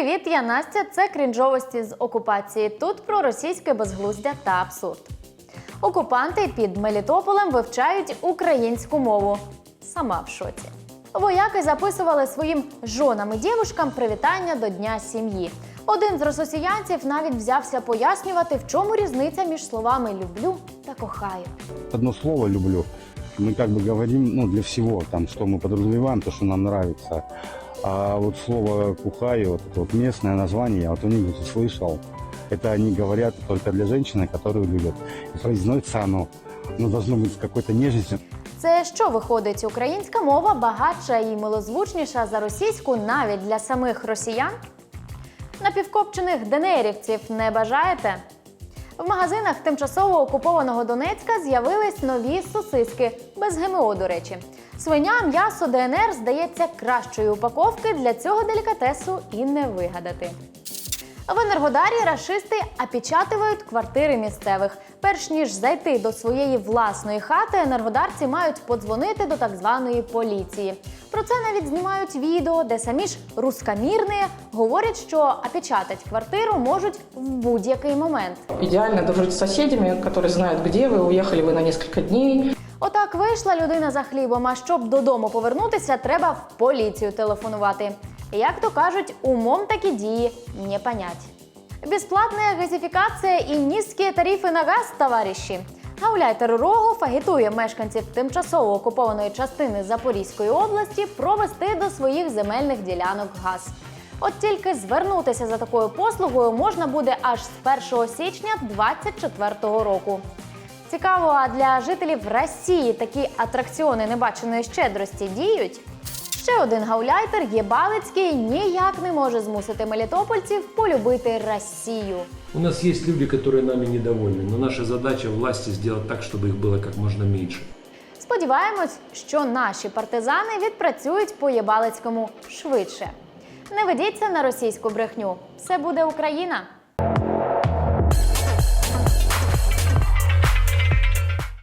Привіт, я Настя. Це крінжовості з окупації. Тут про російське безглуздя та абсурд. Окупанти під Мелітополем вивчають українську мову. Сама в шоці. Вояки записували своїм жонам і дівушкам привітання до Дня сім'ї. Один з росіянців навіть взявся пояснювати, в чому різниця між словами люблю та кохаю. Одно слово люблю. Мы как бы говорим, ну, для всего, там, что мы подразумеваем, то, что нам нравится. А вот слово кухаю, вот это вот местное название, я вот у них слышал. Это они говорят только для женщины, которую любят. И произносится оно, ну, должно быть с какой-то нежностью. Це що виходить? Українська мова багатша і милозвучніша за російську навіть для самих росіян? Напівкопчених денерівців не бажаєте? В магазинах тимчасово окупованого Донецька з'явились нові сосиски без ГМО, до речі. Свиня, м'ясо, ДНР здається кращої упаковки для цього делікатесу і не вигадати. В Енергодарі рашисти опечатують квартири місцевих. Перш ніж зайти до своєї власної хати, енергодарці мають подзвонити до так званої поліції. Про це навіть знімають відео, де самі ж рускамірні говорять, що опечатать квартиру можуть в будь-який момент. Идеально дружить с соседями, которые знают, где вы, уехали вы на несколько дней. Отак вийшла людина за хлібом. А щоб додому повернутися, треба в поліцію телефонувати. Як то кажуть, умом такі дії не понять. Бесплатная газифікація і низькі тарифи на газ, товариші. Гауляйтер Рогов агітує мешканців тимчасово окупованої частини Запорізької області провести до своїх земельних ділянок газ. От тільки звернутися за такою послугою можна буде аж з 1 січня 2024 року. Цікаво, а для жителів Росії такі атракціони небаченої щедрості діють? Ще один гауляйтер Єбалицький ніяк не може змусити мелітопольців полюбити Росію. У нас есть люди, которые нами недовольны, но наша задача власти сделать так, чтобы их было как можно меньше. Сподіваємось, що наші партизани відпрацюють по Єбалицькому швидше. Не ведіться на російську брехню. Все буде Україна.